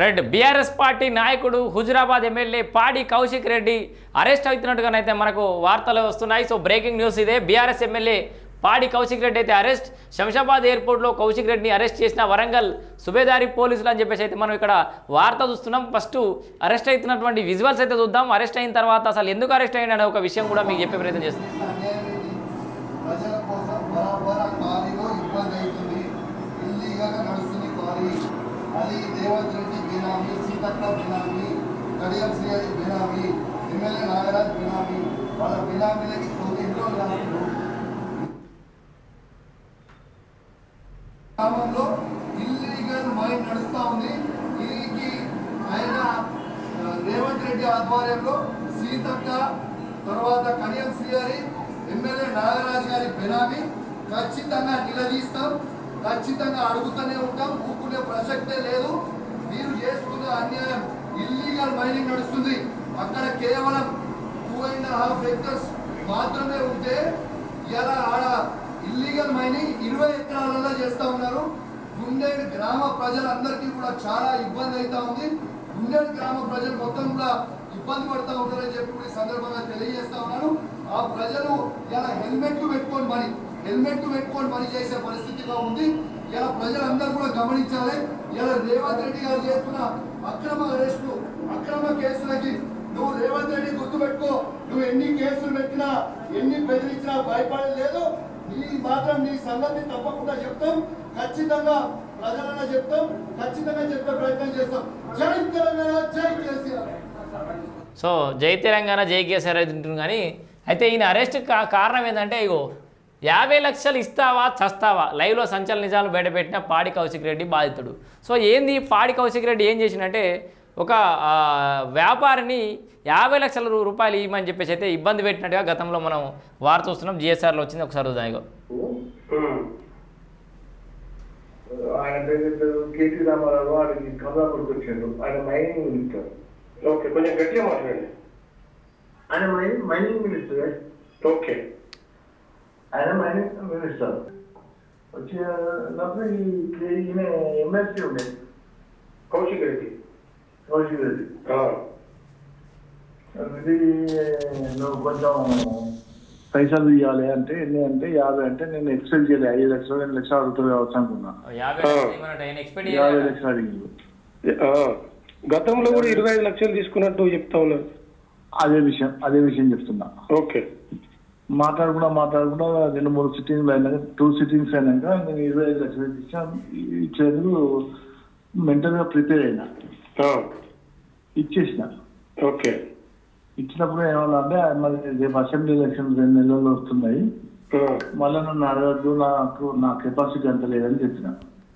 Right BRS party నాయకుడు Huzurabad MLA Padi Kaushik Reddy arrest అవుతున్నట్టుగానైతే మనకు వార్తలు వస్తున్నాయి. సో బ్రేకింగ్ న్యూస్ ఇదే. బీఆర్ఎస్ ఎమ్మెల్యే పాడి కౌశిక్ రెడ్డి అయితే అరెస్ట్. శంషాబాద్ ఎయిర్పోర్ట్లో కౌశిక్ రెడ్డిని అరెస్ట్ చేసిన వరంగల్ సుబేదారి పోలీసులు అని చెప్పేసి అయితే మనం ఇక్కడ వార్త చూస్తున్నాం. ఫస్ట్ అరెస్ట్ అవుతున్నటువంటి విజువల్స్ అయితే చూద్దాం. అరెస్ట్ అయిన తర్వాత అసలు ఎందుకు అరెస్ట్ అయ్యింది అనే ఒక విషయం కూడా మీకు చెప్పే ప్రయత్నం చేస్తున్నాం. బినామీ బినామీ కడియం శ్రీహరి బినామీ ఎమ్మెల్యే నాగరాజ్ బినామీ వాళ్ళ బినామీలకి కొంత ఇంట్లో రాస్తున్నారు గ్రామంలో ఇల్లీగల్ మైన్ నడుస్తూ ఉంది. దీనికి ఆయన రేవంత్ రెడ్డి ఆధ్వర్యంలో సీతక్క తర్వాత కడియం శ్రీహరి ఎమ్మెల్యే నాగరాజ్ గారి బినామీ ఖచ్చితంగా నిలదీస్తాం. ఖచ్చితంగా అడుగుతూనే ఉంటాం. ఊపుకునే ప్రసక్తే లేదు. అన్యాయం ఇల్లీగల్ మైనింగ్ నడుస్తుంది. అక్కడ కేవలం టూ అండ్ హాఫ్ ఎకర్స్ మాత్రమే ఉంటే ఇలా ఆడ ఇల్లీగల్ మైనింగ్ ఇరవై ఎకరాలలో చేస్తూ ఉన్నారు. గుండెడు గ్రామ ప్రజలందరికీ కూడా చాలా ఇబ్బంది అవుతా ఉంది. గుండెడు గ్రామ ప్రజలు మొత్తం కూడా ఇబ్బంది పడుతూ ఉన్నారని చెప్పి కూడా ఈ సందర్భంగా తెలియజేస్తా ఉన్నాను. ఆ ప్రజలు ఇలా హెల్మెట్లు పెట్టుకోండి మరి హెల్మెట్ పెట్టుకొని పని చేసే పరిస్థితిగా ఉంది. ఇలా ప్రజలందరూ కూడా గమనించాలి. ఇలా రేవంత్ రెడ్డి గారు చేస్తున్న అక్రమ అరెస్టులు అక్రమ కేసులకి నువ్వు రేవంత్ రెడ్డి గుర్తుపెట్టుకో. నువ్వు ఎన్ని కేసులు పెట్టినా ఎన్ని బెదిరించినా భయపడలేదు నీ మాత్రం నీ సంగతి తప్పకుండా చెప్తాం. ఖచ్చితంగా ప్రజలన్నా చెప్తాం. ఖచ్చితంగా చెప్పే ప్రయత్నం చేస్తాం. జై తెలంగాణ జై కేసీఆర్. సో జై తెలంగాణ జై కేసీఆర్ అయితే ఉంటుంది కానీ అయితే ఈయన అరెస్ట్ కారణం ఏంటంటే ఇగో యాభై లక్షలు ఇస్తావా చస్తావా? లైవ్లో సంచలన నిజాలు బయటపెట్టిన పాడి కౌశిక్ రెడ్డి బాధితుడు. సో ఏంది పాడి కౌశిక్ రెడ్డి ఏం చేసిందంటే ఒక ఆ, వ్యాపారిని యాభై లక్షల రూ- రూపాయలు ఇవ్వమని చెప్పేసి అయితే ఇబ్బంది పెట్టినట్టుగా గతంలో మనం వార్త చూస్తున్నాం. జిఎస్ఆర్లో వచ్చింది ఒకసారి ఇగో. ఆయన పేరు పేరు కేటీ రామారావు వాడికి కమలాపూర్కి వచ్చాడు. ఆయన మైనింగ్ మినిస్టర్ ఓకే కొంచెం గట్టిగా మాట్లాడండి. ఆయన మైనింగ్ మైనింగ్ మినిస్టర్ ఓకే ఆయన మైనింగ్ మినిస్టర్ వచ్చినప్పుడు ఈ- ఈయన ఎమ్మెల్సీ ఉండే. కౌశిక్ రెడ్డి. కౌశిక్ రెడ్డి. ఆ, ఇది నువ్వు కొంచెం పైసలు ఇవ్వాలి అంటే ఎన్ని అంటే యాభై అంటే నేను ఎక్స్పెక్ట్ చేయలేదు ఐదు లక్షలు రెండు లక్షలు అడుగుతుంది కావచ్చు అనుకున్నా. యాభై ఆ. లక్షలు చేయాలి? అడిగింది ఆ, గతంలో కూడా ఇరవై ఐదు లక్షలు తీసుకున్నట్టు చెప్తా ఉన్నారు. అదే విషయం అదే విషయం చెప్తున్నా. ఓకే. మాట్లాడకుండా మాట్లాడకుండా రెండు మూడు సిట్టింగ్లు అయినాక టూ సిట్టింగ్స్ అయినాక నేను ఇరవై ఐదు లక్షలు ఇచ్చాను ఇచ్చేందుకు మెంటల్గా ప్రిపేర్ అయినా. ఇచ్చేసిన. ఓకే. ఇచ్చినప్పుడు ఏమన్నా అంటే మరి రేపు అసెంబ్లీ ఎలక్షన్ రెండు నెలల్లో వస్తున్నాయి. మళ్ళీ నన్ను అడగద్దు నాకు నా కెపాసిటీ అంత లేదని చెప్పిన.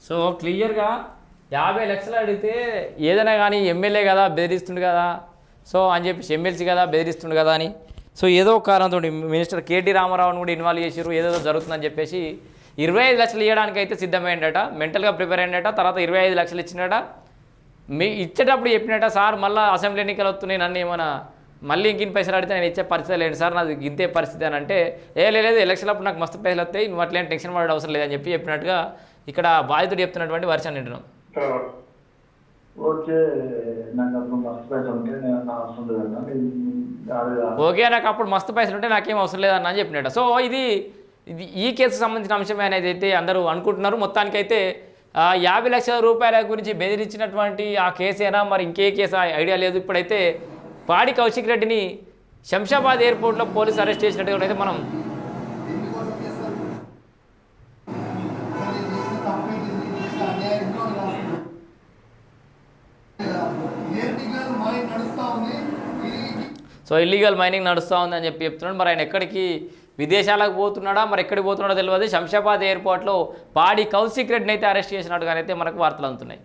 సో క్లియర్గా యాభై లక్షలు అడిగితే ఏదైనా కానీ ఎమ్మెల్యే కదా బెదిరిస్తుండు కదా. సో అని చెప్పేసి ఎమ్మెల్సీ కదా బెదిరిస్తుండు కదా అని. సో ఏదో కారణంతో మినిస్టర్ కేటీ రామారావుని కూడా ఇన్వాల్వ్ చేసారు ఏదేదో జరుగుతుందని చెప్పేసి ఇరవై ఐదు లక్షలు ఇవ్వడానికి అయితే సిద్ధమైందట మెంటల్గా ప్రిపేర్ అయినట తర్వాత ఇరవై ఐదు లక్షలు ఇచ్చినట. మీ ఇచ్చేటప్పుడు చెప్పినట సార్ మళ్ళీ అసెంబ్లీ ఎన్నికలు వస్తున్నాయి నన్ను ఏమైనా మళ్ళీ ఇంకిన్ని పైసలు అడిగితే నేను ఇచ్చే పరిస్థితి లేదు సార్ నాది ఇంతే పరిస్థితి అని అంటే ఏ లేదు ఎలక్షన్ అప్పుడు నాకు మస్తు పైసలు వస్తాయి నువ్వు అట్లేం టెన్షన్ పడే అవసరం లేదని చెప్పి చెప్పినట్టుగా ఇక్కడ బాధితుడు చెప్తున్నటువంటి వర్షం వింటున్నాం. ఓకే నాకు అప్పుడు మస్తు పైసలు ఉంటే నేను అవసరం లేదన్నా ఓకే నాకు అప్పుడు మస్తు పైసలు ఉంటే నాకేం అవసరం లేదన్న అని చెప్పినట్టు సో ఇది ఇది ఈ కేసుకు సంబంధించిన అంశమే అనేది అయితే అందరూ అనుకుంటున్నారు. మొత్తానికైతే ఆ, యాభై లక్షల రూపాయల గురించి బెదిరించినటువంటి ఆ కేసేనా? మరి ఇంకే కేసు ఆ ఐడియా లేదు. ఇప్పుడైతే పాడి కౌశిక్ రెడ్డిని శంషాబాద్ ఎయిర్పోర్ట్లో పోలీసు అరెస్ట్ చేసినట్టుగా అయితే మనం సో ఇల్లీగల్ మైనింగ్ నడుస్తూ ఉందని చెప్పి చెప్తున్నాడు. మరి ఆయన ఎక్కడికి విదేశాలకు పోతున్నాడా? మరి ఎక్కడికి పోతున్నాడో తెలియదు శంషాబాద్ ఎయిర్పోర్ట్లో పాడి కౌశిక్ రెడ్డిని అయితే అరెస్ట్ చేసినట్టుగానైతే మనకు వార్తలు అందుతున్నాయి.